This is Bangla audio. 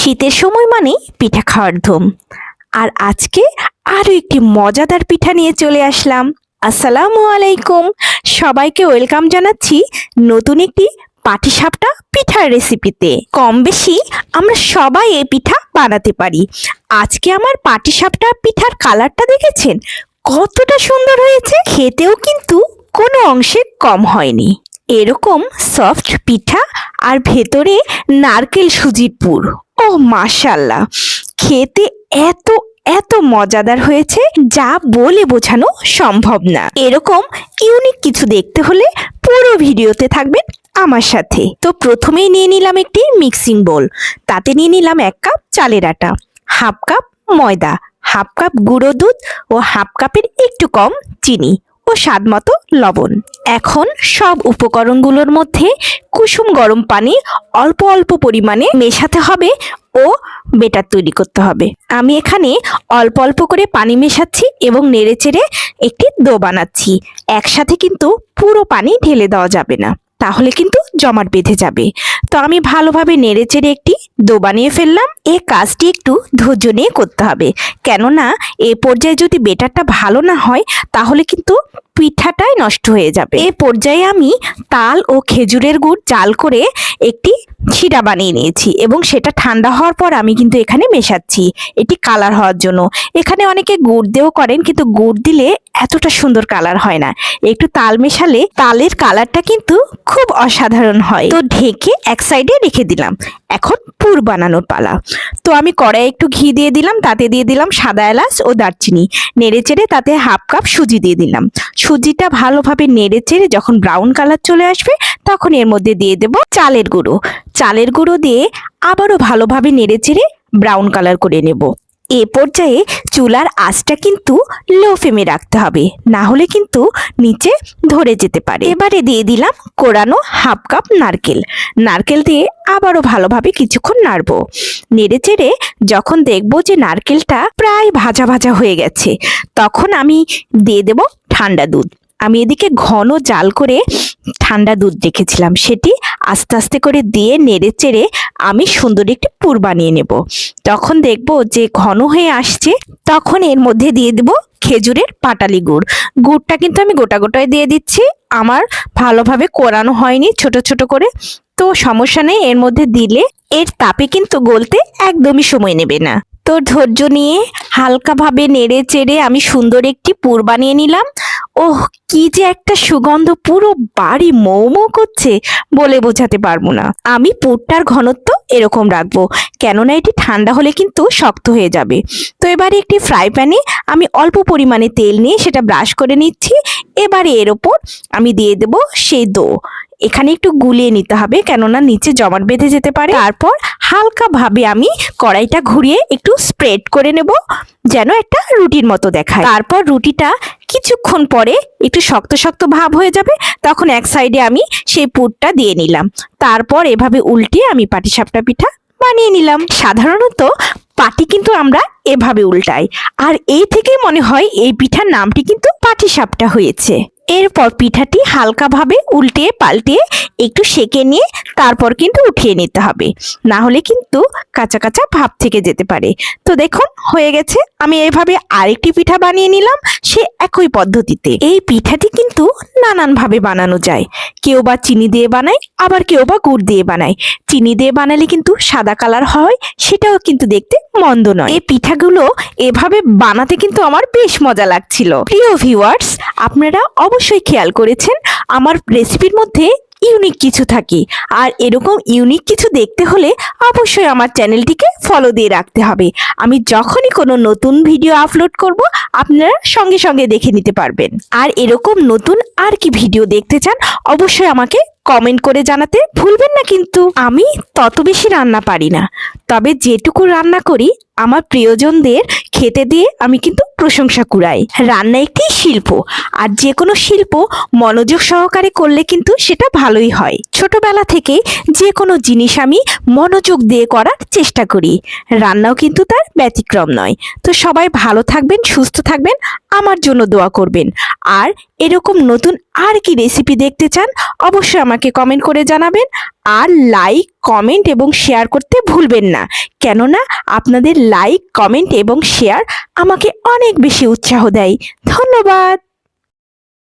শীতের সময় মানে পিঠা খাওয়ার ধুম। আর আজকে আরও একটি মজাদার পিঠা নিয়ে চলে আসলাম। আসসালামু আলাইকুম। সবাইকে ওয়েলকাম জানাচ্ছি নতুন একটি পাটিসাপটা পিঠার রেসিপিতে। কম বেশি আমরা সবাই এই পিঠা বানাতে পারি। আজকে আমার পাটিসাপটা পিঠার কালারটা দেখেছেন? কতটা সুন্দর হয়েছে, খেতেও কিন্তু কোনো অংশে কম হয়নি। এরকম সফট পিঠা আর ভেতরে নারকেল সুজির পুর। ও মাশাল্লাহ খেতে এত এত মজাদার হয়েছে যা বলে বোঝানো সম্ভব না। এরকম ইউনিক কিছু দেখতে হলে পুরো ভিডিওতে থাকবেন আমার সাথে। তো প্রথমেই নিয়ে নিলাম একটি মিক্সিং বোল তাতে নিয়ে নিলাম এক কাপ চালের আটা, হাফ কাপ ময়দা, হাফ কাপ গুঁড়ো দুধ ও হাফ কাপের একটু কম চিনি। ও স্বাদ মতো লবণ। এখন সব উপকরণগুলোর মধ্যে কুসুম গরম পানি অল্প অল্প পরিমাণে মেশাতে হবে ও বেটার তৈরি করতে হবে। আমি এখানে অল্প অল্প করে পানি মেশাচ্ছি এবং নেড়েচেড়ে একটি দো বানাচ্ছি। একসাথে কিন্তু পুরো পানি ঢেলে দেওয়া যাবে না। তাহলে কিন্তু জমাট বেঁধে যাবে। তো আমি ভালোভাবে নেড়েচেড়ে একটি দো বানিয়ে ফেললাম। এই কাজটি একটু ধৈর্য নিয়ে করতে হবে। কেননা, এ পর্যায়ে যদি বেটারটা ভালো না হয়, তাহলে কিন্তু পিঠাটাই নষ্ট হয়ে যাবে। এ পর্যায়ে আমি তাল ও খেজুরের গুড় জাল করে একটি ছিটা বানিয়ে নিয়েছি এবং সেটা ঠান্ডা হওয়ার পর আমি কিন্তু এখানে মেশাচ্ছি। এটি কালার হওয়ার জন্য। এখানে অনেকে গুড় দিয়েও করেন, কিন্তু গুড় দিলে এতটা সুন্দর কালার হয় না। একটু তাল মেশালে তালের কালারটা কিন্তু খুব অসাধারণ হয়। তো ঢেকে এক সাইডে রেখে দিলাম। এখন পুর বানানোর পালা। তো আমি কড়াই একটু ঘি দিয়ে দিলাম, তাতে দিয়ে দিলাম সাদা এলাচ ও দারচিনি। নেড়ে চেড়ে তাতে হাফ কাপ সুজি দিয়ে দিলাম। সুজিটা ভালোভাবে নেড়ে চেড়ে যখন ব্রাউন কালার চলে আসবে, তখন এর মধ্যে দিয়ে দেব চালের গুঁড়ো। চালের গুঁড়ো দিয়ে আবারও ভালোভাবে নেড়ে চেড়ে ব্রাউন কালার করে নেব। এ পর্যায়ে চুলার আঁচটা কিন্তু লো ফ্লেমে রাখতে হবে। না হলে কিন্তু নিচে ধরে যেতে পারে। এবারে দিয়ে দিলাম কোরানো হাফ কাপ নারকেল। নারকেল দিয়ে আবারও ভালোভাবে কিছুক্ষণ নাড়বো। নেড়ে চেড়ে যখন দেখব যে নারকেলটা প্রায় ভাজা ভাজা হয়ে গেছে, তখন আমি দিয়ে দেব ঠান্ডা দুধ। আমি এদিকে ঘন জাল করে ঠান্ডা দুধ রেখেছিলাম। সেটি আস্তে আস্তে করে দিয়ে নেড়ে চেড়ে আমি সুন্দর একটি পুর বানিয়ে নেব। তখন দেখব যে ঘন হয়ে আসছে, তখন এর মধ্যে দিয়ে দেব খেজুরের পাটালি গুড়। গুড়টা কিন্তু আমি গোটা গোটায় দিয়ে দিচ্ছি। আমার ভালোভাবে কোরানো হয়নি, ছোট ছোট করে। তো সমস্যা নেই, এর মধ্যে দিলে এর তাপে কিন্তু গলতে একদমই সময় নেবে না। তো ধৈর্য নিয়ে হালকাভাবে নেড়ে চেড়ে আমি সুন্দর একটি পুর বানিয়ে নিলাম। ওহ, কি যে একটা সুগন্ধ, পুরো বাড়ি মৌ মৌ করছে বলে বোঝাতে পারব না। আমি পুরটার ঘনত্ব এরকম রাখব, কেননা এটি ঠান্ডা হলে কিন্তু শক্ত হয়ে যাবে। তো এবারে একটি ফ্রাই প্যানে আমি অল্প পরিমাণে তেল নিয়ে সেটা ব্রাশ করে নিচ্ছি। এবারে এর ওপর আমি দিয়ে দেব সেই দো। এখানে একটু গুলিয়ে নিতে হবে, কেননা নিচে জমাট বেঁধে যেতে পারে। তারপর হালকাভাবে আমি কড়াইটা ঘুরিয়ে একটু স্প্রেড করে নেব, যেন একটা রুটির মতো দেখায়। তারপর রুটিটা কিছুক্ষণ পরে একটু শক্ত শক্ত ভাব হয়ে যাবে, তখন এক সাইডে আমি সেই পুরটা দিয়ে নিলাম। তারপর এভাবে উল্টিয়ে আমি পাটিসাপটা পিঠা বানিয়ে নিলাম। সাধারণত পাটি কিন্তু আমরা এভাবে উল্টাই, আর এই থেকেই মনে হয় এই পিঠার নামটি কিন্তু পাটিসাপটা হয়েছে। এরপর পিঠাটি হালকাভাবে উল্টে পাল্টে একটু সেকে নিয়ে তারপর কিন্তু উঠিয়ে নিতে হবে। না হলে কিন্তু কাঁচা কাঁচা ভাব থেকে যেতে পারে। তো দেখুন, হয়ে গেছে। আমি এভাবে আরেকটি পিঠা বানিয়ে নিলাম সে একই পদ্ধতিতে। এই পিঠাটি কিন্তু নানানভাবে বানানো যায়। কেউ বা চিনি দিয়ে বানায়, আবার কেউ বা গুড় দিয়ে বানায়। চিনি দিয়ে বানালে কিন্তু সাদা কালার হয়, সেটাও কিন্তু দেখতে মন্দ নয়। এই পিঠাগুলো এভাবে বানাতে কিন্তু আমার বেশ মজা লাগছিল। প্রিয় ভিউয়ার্স আপনারা অবশ্যই খেয়াল করেছেন, আমার রেসিপির মধ্যে ইউনিক কিছু থাকে। আর এরকম ইউনিক কিছু দেখতে হলে অবশ্যই আমার চ্যানেলটিকে ফলো দিয়ে রাখতে হবে। আমি যখনই কোনো নতুন ভিডিও আপলোড করব, আপনারা সঙ্গে সঙ্গে দেখে নিতে পারবেন। আর এরকম নতুন আর কি ভিডিও দেখতে চান, অবশ্যই আমাকে কমেন্ট করে জানাতে ভুলবেন না কিন্তু। আমি তত বেশি রান্না পারি না। তবে যেটুকু রান্না করি, আমার প্রিয়জনদের খেতে দিয়ে আমি কিন্তু প্রশংসা কুড়ায় রান্না একটি শিল্প, আর যে কোনো শিল্প মনোযোগ সহকারে করলে কিন্তু সেটা ভালোই হয়। ছোটবেলা থেকে যে কোনো জিনিস আমি মনোযোগ দিয়ে করার চেষ্টা করি। রান্নাও কিন্তু তার ব্যতিক্রম নয়। তো সবাই ভালো থাকবেন, সুস্থ থাকবেন, আমার জন্য দোয়া করবেন। আর এরকম নতুন আর কি রেসিপি দেখতে চান, অবশ্যই আমাকে কমেন্ট করে জানাবেন আর লাইক কমেন্ট এবং শেয়ার করতে ভুলবেন না। কেননা আপনাদের লাইক কমেন্ট এবং শেয়ার আমাকে অনেক বেশি উৎসাহ দেয়। ধন্যবাদ!